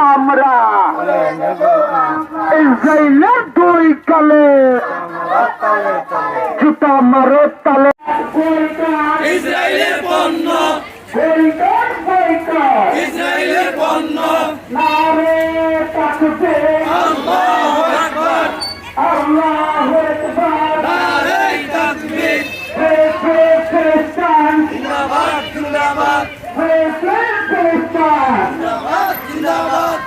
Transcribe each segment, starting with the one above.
চামড়া ইসরায়েলের দুই কালে। জুতা মারো তালে। ইসরায়েলের পণ্য। ইসরায়েলের পণ্য জিন্দাবাদ।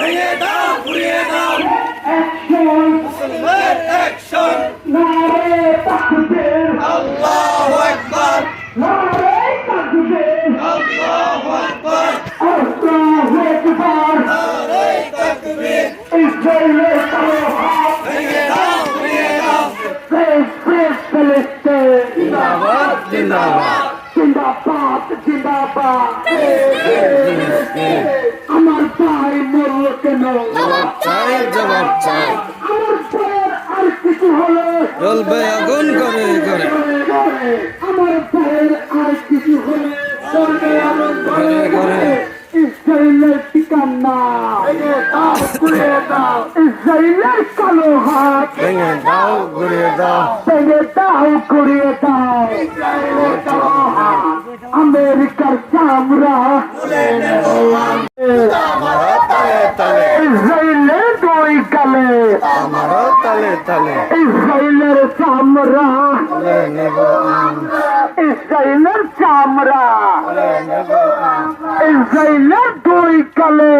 ভেঙে দাও ঘুরিয়ে দাও। মুসলমান অ্যাকশন আল্লাহু আকবার। আল্লাহু আকবার। আল্লাহু আকবার নারে তাকবীর। ইসরায়েলের কালো হাত ভেঙে দাও ঘুরিয়ে দাও। Praise, praise Palestine! জিন্দাবাদ জিন্দাবাদ। আমার ভাই মরল কেন চাই জবাব চাই আমার ভাইয়ের আর কিছু হলে জ্বলবে আগুন করে আমার ভাইয়ের আর কিছু হলে করবে আগুন করে করে। ইসরায়েলের ঠিকানা দাও ঘুরিয়ে দাও করিয়ে দাও আমেরিকার চামড়া। ইসরায়েলের দুই কালে। ইসরায়েলের চামড়া। ইসরায়েলের চামড়া। ইসরায়েলের দুই কালে।